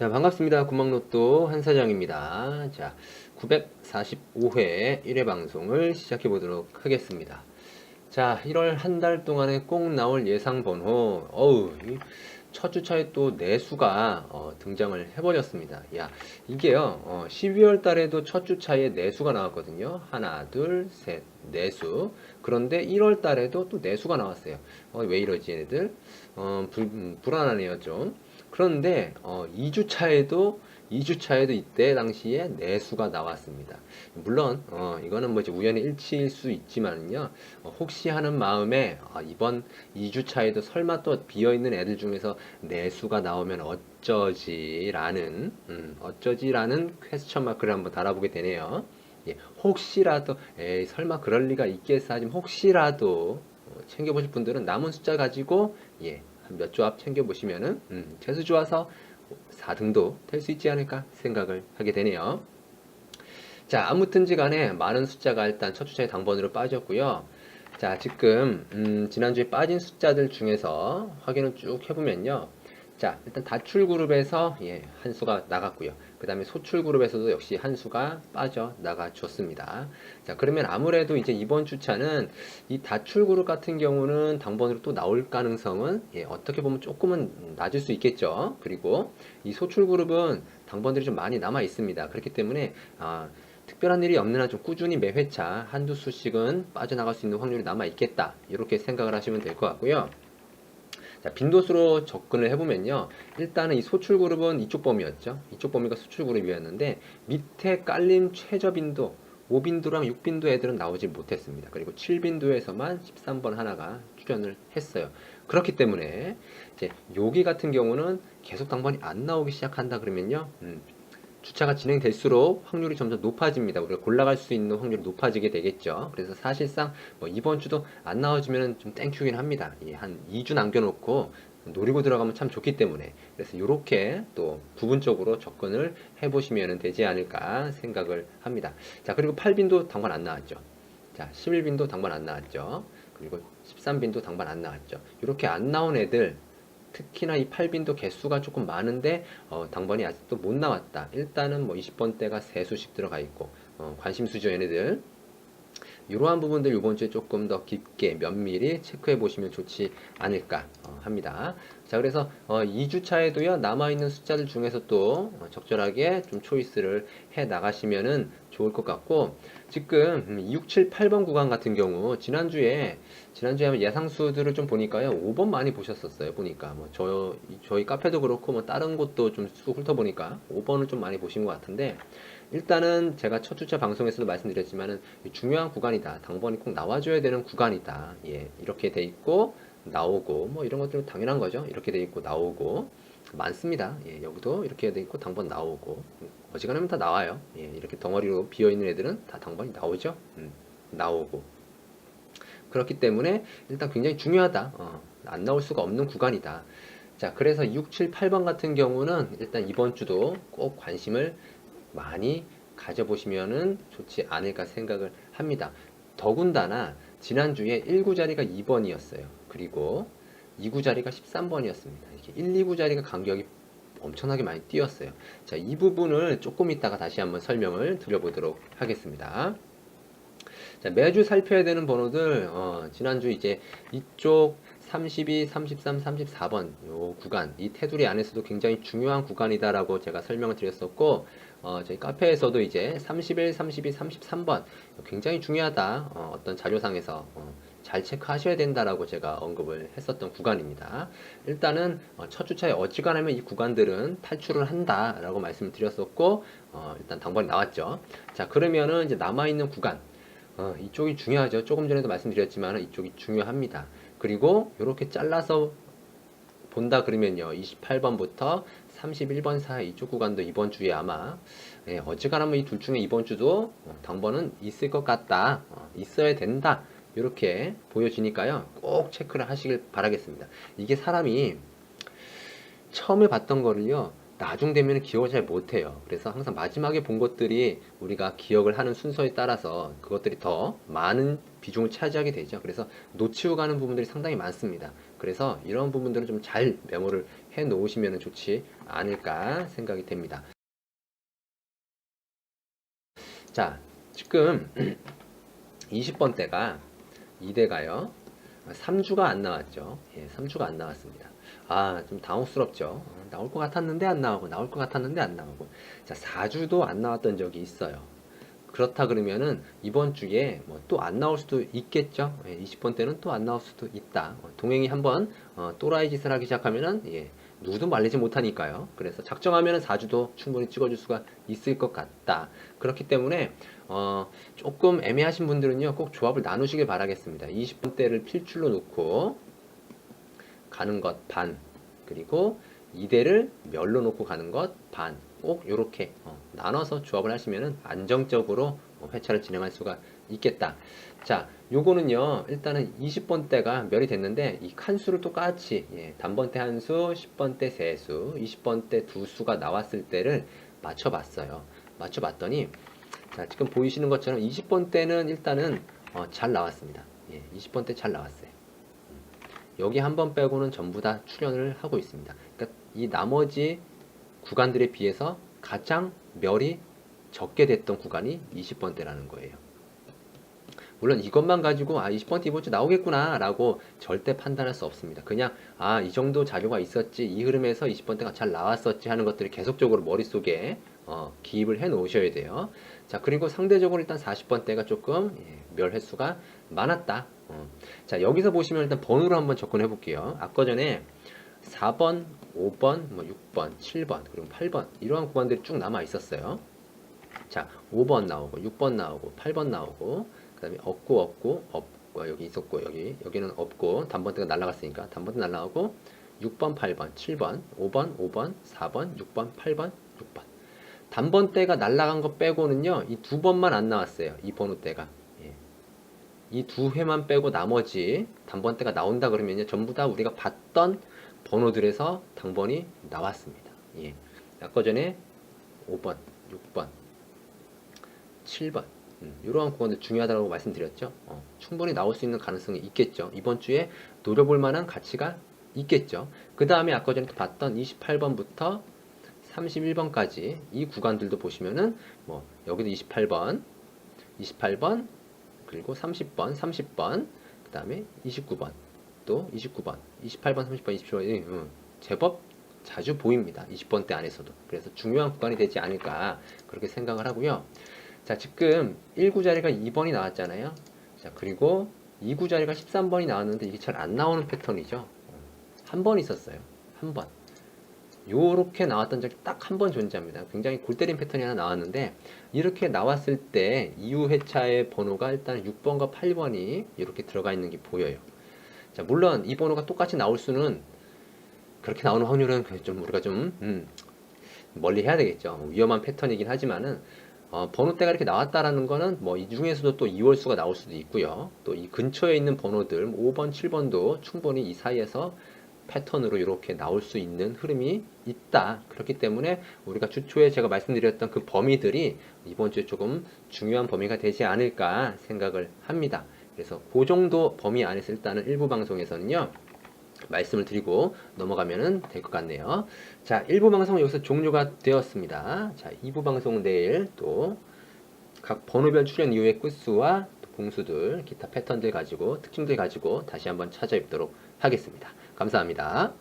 자, 반갑습니다. 구멍로또 한사장입니다. 자, 945회 1회 방송을 시작해 보도록 하겠습니다. 자, 1월 한 달 동안에 꼭 나올 예상 번호, 어우, 이첫 주차에 또 내수가 어, 등장을 해버렸습니다. 야, 이게요, 어, 12월 달에도 첫 주차에 내수가 나왔거든요. 하나, 둘, 셋, 내수. 그런데 1월 달에도 또 내수가 나왔어요. 어, 왜 이러지, 얘네들? 어, 불, 음, 불안하네요, 좀. 그런데 어, 2주차에도 2주차에도 이때 당시에 내수가 나왔습니다. 물론 어, 이거는 뭐 우연의 일치일 수 있지만요. 어, 혹시 하는 마음에 아, 이번 2주차에도 설마 또 비어 있는 애들 중에서 내수가 나오면 어쩌지라는 음, 어쩌지라는 퀘스천 마크를 한번 달아보게 되네요. 예, 혹시라도 에이 설마 그럴 리가 있겠어 하지만 혹시라도 어, 챙겨보실 분들은 남은 숫자 가지고 예, 한 몇 조합 챙겨보시면은 음, 재수 좋아서 4등도 될 수 있지 않을까 생각을 하게 되네요. 자, 아무튼지 간에 많은 숫자가 일단 첫 주차의 당번으로 빠졌고요. 자, 지금 음, 지난주에 빠진 숫자들 중에서 확인을 쭉 해보면요. 자, 일단 다출 그룹에서 예, 한 수가 나갔고요. 그 다음에 소출 그룹에서도 역시 한 수가 빠져 나가 줬습니다. 자, 그러면 아무래도 이제 이번 주차는 이 다출 그룹 같은 경우는 당번으로 또 나올 가능성은 예, 어떻게 보면 조금은 낮을 수 있겠죠. 그리고 이 소출 그룹은 당번들이 좀 많이 남아 있습니다. 그렇기 때문에 아, 특별한 일이 없는 한 좀 꾸준히 매 회차 한두 수씩은 빠져나갈 수 있는 확률이 남아 있겠다. 이렇게 생각을 하시면 될 것 같고요. 자, 빈도수로 접근을 해보면요. 일단은 이 소출 그룹은 이쪽 범위였죠. 이쪽 범위가 소출 그룹이었는데 밑에 깔림 최저 빈도 5빈도랑 6빈도 애들은 나오지 못했습니다. 그리고 7빈도에서만 13번 하나가 출연을 했어요. 그렇기 때문에 이제 여기 같은 경우는 계속 당번이 안 나오기 시작한다 그러면요. 음, 주차가 진행될수록 확률이 점점 높아집니다. 우리가 골라갈 수 있는 확률이 높아지게 되겠죠. 그래서 사실상 뭐 이번 주도 안 나와주면 좀 땡큐긴 합니다. 예, 한 2주 남겨놓고 노리고 들어가면 참 좋기 때문에 그래서 이렇게 또 부분적으로 접근을 해보시면 되지 않을까 생각을 합니다. 자 그리고 8빈도 당번 안 나왔죠. 자 11빈도 당번 안 나왔죠. 그리고 13빈도 당번 안 나왔죠. 이렇게 안 나온 애들 특히나 이 8빈도 개수가 조금 많은데 어, 당번이 아직도 못 나왔다. 일단은 뭐 20번대가 세 수씩 들어가 있고 어, 관심 수죠 얘네들. 이러한 부분들 이번 주에 조금 더 깊게 면밀히 체크해 보시면 좋지 않을까 어, 합니다. 자 그래서 어, 2주차에도요 남아있는 숫자들 중에서 또 어, 적절하게 좀 초이스를 해 나가시면은 좋을 것 같고 지금 6, 7, 8번 구간 같은 경우 지난주에 지난주에 한번 예상수들을 좀 보니까요 5번 많이 보셨었어요 보니까 뭐 저, 저희 카페도 그렇고 뭐 다른 곳도 좀쑥 훑어보니까 5번을 좀 많이 보신 것 같은데 일단은 제가 첫 주차 방송에서도 말씀드렸지만은 중요한 구간이다. 당번이 꼭 나와줘야 되는 구간이다. 예 이렇게 돼 있고 나오고 뭐 이런 것들은 당연한 거죠. 이렇게 돼 있고 나오고 많습니다. 예 여기도 이렇게 돼 있고 당번 나오고 어지간하면 다 나와요. 예 이렇게 덩어리로 비어 있는 애들은 다 당번이 나오죠. 음, 나오고. 그렇기 때문에 일단 굉장히 중요하다. 어, 안 나올 수가 없는 구간이다. 자, 그래서 6, 7, 8번 같은 경우는 일단 이번 주도 꼭 관심을 많이 가져보시면은 좋지 않을까 생각을 합니다. 더군다나 지난주에 1구 자리가 2번이었어요. 그리고 2구 자리가 13번이었습니다. 이렇게 1, 2구 자리가 간격이 엄청나게 많이 뛰었어요. 자, 이 부분을 조금 이따가 다시 한번 설명을 드려보도록 하겠습니다. 자, 매주 살펴야 되는 번호들, 어, 지난주 이제 이쪽 32, 33, 34번 요 구간, 이 테두리 안에서도 굉장히 중요한 구간이다라고 제가 설명을 드렸었고, 어, 저희 카페에서도 이제 31, 32, 33번 굉장히 중요하다. 어, 어떤 자료상에서 어, 잘 체크하셔야 된다라고 제가 언급을 했었던 구간입니다. 일단은 어, 첫 주차에 어지간하면 이 구간들은 탈출을 한다라고 말씀을 드렸었고, 어, 일단 당번이 나왔죠. 자, 그러면은 이제 남아 있는 구간, 어, 이쪽이 중요하죠. 조금 전에도 말씀드렸지만 이쪽이 중요합니다. 그리고 이렇게 잘라서 본다 그러면요. 28번부터 31번 사이 이쪽 구간도 이번 주에 아마 예, 어지간하면 이 둘 중에 이번 주도 어, 당번은 있을 것 같다. 어, 있어야 된다. 이렇게 보여지니까요. 꼭 체크를 하시길 바라겠습니다. 이게 사람이 처음에 봤던 거를요. 나중 되면 기억을 잘 못해요. 그래서 항상 마지막에 본 것들이 우리가 기억을 하는 순서에 따라서 그것들이 더 많은 비중을 차지하게 되죠. 그래서 놓치고 가는 부분들이 상당히 많습니다. 그래서 이런 부분들은 좀 잘 메모를 해 놓으시면 좋지 않을까 생각이 됩니다. 자, 지금 20번 대가 2대가요. 3주가 안 나왔죠. 예, 3주가 안 나왔습니다. 아, 좀 당혹스럽죠. 어, 나올 것 같았는데 안 나오고, 나올 것 같았는데 안 나오고. 자, 4주도 안 나왔던 적이 있어요. 그렇다 그러면은 이번 주에 뭐 또 안 나올 수도 있겠죠. 예, 20번 때는 또 안 나올 수도 있다. 어, 동행이 한번 어, 또라이 짓을 하기 시작하면은 예, 누구도 말리지 못하니까요. 그래서 작정하면은 4주도 충분히 찍어줄 수가 있을 것 같다. 그렇기 때문에 어, 조금 애매하신 분들은요, 꼭 조합을 나누시길 바라겠습니다. 20번 대를 필출로 놓고 가는 것 반, 그리고 2대를 멸로 놓고 가는 것 반. 꼭 이렇게 나눠서 조합을 하시면은 안정적으로 어, 회차를 진행할 수가 있겠다. 자, 요거는요, 일단은 20번 대가 멸이 됐는데, 이 칸수를 똑같이, 예, 단번 대 한 수, 10번 대 세 수, 20번 대 두 수가 나왔을 때를 맞춰봤어요. 맞춰봤더니, 자, 지금 보이시는 것처럼 20번 때는 일단은 어, 잘 나왔습니다. 예, 20번 때잘 나왔어요. 음, 여기 한 번 빼고는 전부 다 출연을 하고 있습니다. 그러니까 이 나머지 구간들에 비해서 가장 멸이 적게 됐던 구간이 20번 대라는 거예요. 물론 이것만 가지고 아 20번 대 이번 주 나오겠구나 라고 절대 판단할 수 없습니다. 그냥 아 이 정도 자료가 있었지 이 흐름에서 20번 대가 잘 나왔었지 하는 것들을 계속적으로 머릿속에 어, 기입을 해 놓으셔야 돼요. 자 그리고 상대적으로 일단 40번 대가 조금 예, 멸 횟수가 많았다. 어. 자 여기서 보시면 일단 번호로 한번 접근해 볼게요. 아까 전에 4번, 5번, 뭐 6번, 7번, 그리고 8번 이러한 구간들이 쭉 남아 있었어요. 자, 5번 나오고 6번 나오고 8번 나오고 그다음에 없고 없고 없고 여기 있었고 여기 여기는 없고 단번대가 날라갔으니까 단번대 날라가고 6번, 8번, 7번, 5번, 5번, 4번, 6번, 8번, 6번. 단번대가 날라간 거 빼고는요. 이 두 번만 안 나왔어요. 이 번호대가. 예. 이두 회만 빼고 나머지 단번대가 나온다 그러면요. 전부 다 우리가 봤던 번호들에서 당번이 나왔습니다. 예. 아까 전에 5번, 6번, 7번 음, 이러한 구간들 중요하다고 말씀드렸죠. 어, 충분히 나올 수 있는 가능성이 있겠죠. 이번 주에 노려볼 만한 가치가 있겠죠. 그 다음에 아까 전에 또 봤던 28번부터 31번까지 이 구간들도 보시면은 뭐 여기도 28번, 28번, 그리고 30번, 30번, 그 다음에 29번, 또 29번, 28번, 30번, 27번, 음, 제법 자주 보입니다. 20번대 안에서도. 그래서 중요한 구간이 되지 않을까 그렇게 생각을 하고요. 자, 지금 1구 자리가 2번이 나왔잖아요. 자, 그리고 2구 자리가 13번이 나왔는데 이게 잘 안 나오는 패턴이죠. 한 번 있었어요. 한 번. 요렇게 나왔던 적이 딱 한 번 존재합니다. 굉장히 골 때린 패턴이 하나 나왔는데 이렇게 나왔을 때 이후 회차의 번호가 일단 6번과 8번이 이렇게 들어가 있는 게 보여요. 자, 물론 이 번호가 똑같이 나올 수는 그렇게 나오는 확률은 좀 우리가 좀 음, 멀리 해야 되겠죠. 위험한 패턴이긴 하지만은 어, 번호대가 이렇게 나왔다라는 거는 뭐 이 중에서도 또 2월수가 나올 수도 있고요. 또 이 근처에 있는 번호들 5번, 7번도 충분히 이 사이에서 패턴으로 이렇게 나올 수 있는 흐름이 있다. 그렇기 때문에 우리가 주초에 제가 말씀드렸던 그 범위들이 이번 주에 조금 중요한 범위가 되지 않을까 생각을 합니다. 그래서 그 정도 범위 안에서 일단은 일부 방송에서는요. 말씀을 드리고 넘어가면 될 것 같네요. 자, 1부 방송은 여기서 종료가 되었습니다. 자, 2부 방송은 내일 또 각 번호별 출연 이후의 끝수와 봉수들, 기타 패턴들 가지고 특징들 가지고 다시 한번 찾아뵙도록 하겠습니다. 감사합니다.